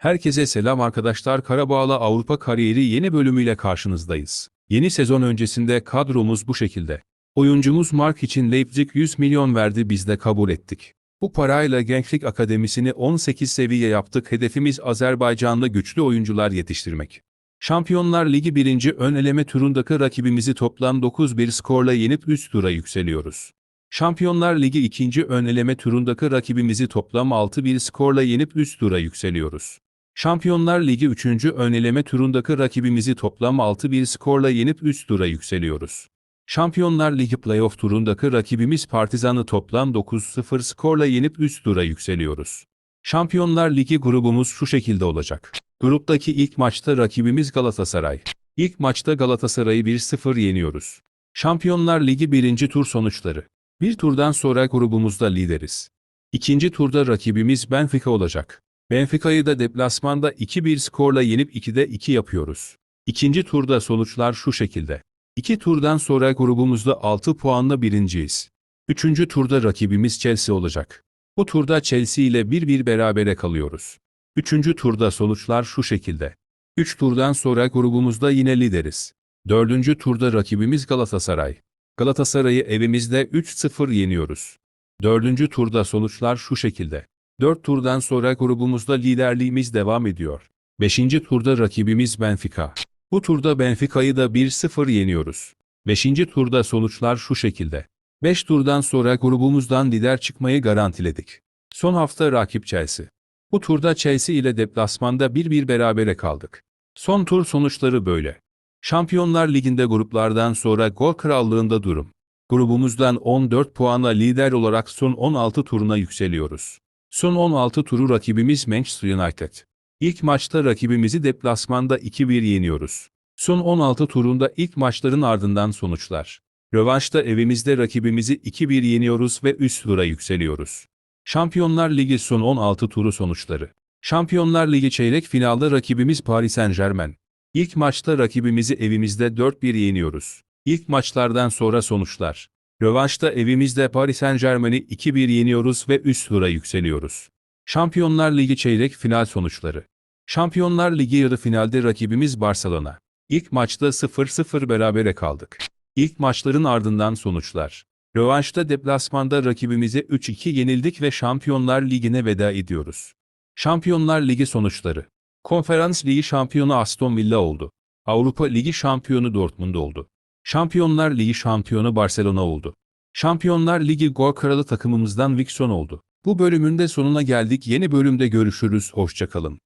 Herkese selam arkadaşlar Karabağ'la Avrupa kariyeri yeni bölümüyle karşınızdayız. Yeni sezon öncesinde kadromuz bu şekilde. Oyuncumuz Mark için Leipzig 100 milyon verdi biz de kabul ettik. Bu parayla Gençlik Akademisi'ni 18 seviye yaptık hedefimiz Azerbaycan'da güçlü oyuncular yetiştirmek. Şampiyonlar Ligi 1. ön eleme turundaki rakibimizi toplam 9-1 skorla yenip üst tura yükseliyoruz. Şampiyonlar Ligi 2. ön eleme turundaki rakibimizi toplam 6-1 skorla yenip üst tura yükseliyoruz. Şampiyonlar Ligi 3. ön eleme turundaki rakibimizi toplam 6-1 skorla yenip üst tura yükseliyoruz. Şampiyonlar Ligi playoff turundaki rakibimiz Partizan'ı toplam 9-0 skorla yenip üst tura yükseliyoruz. Şampiyonlar Ligi grubumuz şu şekilde olacak. Gruptaki ilk maçta rakibimiz Galatasaray. İlk maçta Galatasaray'ı 1-0 yeniyoruz. Şampiyonlar Ligi 1. tur sonuçları. Bir turdan sonra grubumuzda lideriz. İkinci turda rakibimiz Benfica olacak. Benfica'yı da deplasmanda 2-1 skorla yenip 2'de 2 yapıyoruz. İkinci turda sonuçlar şu şekilde. İki turdan sonra grubumuzda 6 puanla birinciyiz. Üçüncü turda rakibimiz Chelsea olacak. Bu turda Chelsea ile 1-1 berabere kalıyoruz. Üçüncü turda sonuçlar şu şekilde. Üç turdan sonra grubumuzda yine lideriz. Dördüncü turda rakibimiz Galatasaray. Galatasaray'ı evimizde 3-0 yeniyoruz. Dördüncü turda sonuçlar şu şekilde. Dört turdan sonra grubumuzda liderliğimiz devam ediyor. Beşinci turda rakibimiz Benfica. Bu turda Benfica'yı da 1-0 yeniyoruz. Beşinci turda sonuçlar şu şekilde. 5 turdan sonra grubumuzdan lider çıkmayı garantiledik. Son hafta rakip Chelsea. Bu turda Chelsea ile deplasmanda 1-1 berabere kaldık. Son tur sonuçları böyle. Şampiyonlar Ligi'nde gruplardan sonra gol krallığında durum. Grubumuzdan 14 puanla lider olarak son 16 turuna yükseliyoruz. Son 16 turu rakibimiz Manchester United. İlk maçta rakibimizi deplasmanda 2-1 yeniyoruz. Son 16 turunda ilk maçların ardından sonuçlar. Rövanşta evimizde rakibimizi 2-1 yeniyoruz ve üst tura yükseliyoruz. Şampiyonlar Ligi son 16 turu sonuçları. Şampiyonlar Ligi çeyrek finalde rakibimiz Paris Saint-Germain. İlk maçta rakibimizi evimizde 4-1 yeniyoruz. İlk maçlardan sonra sonuçlar. Rövanşta evimizde Paris Saint-Germain'i 2-1 yeniyoruz ve üst tura yükseliyoruz. Şampiyonlar Ligi çeyrek final sonuçları. Şampiyonlar Ligi yarı finalde rakibimiz Barcelona. İlk maçta 0-0 berabere kaldık. İlk maçların ardından sonuçlar. Rövanşta deplasmanda rakibimize 3-2 yenildik ve Şampiyonlar Ligi'ne veda ediyoruz. Şampiyonlar Ligi sonuçları. Konferans Ligi şampiyonu Aston Villa oldu. Avrupa Ligi şampiyonu Dortmund oldu. Şampiyonlar Ligi şampiyonu Barcelona oldu. Şampiyonlar Ligi gol kralı takımımızdan Vixon oldu. Bu bölümün de sonuna geldik. Yeni bölümde görüşürüz. Hoşçakalın.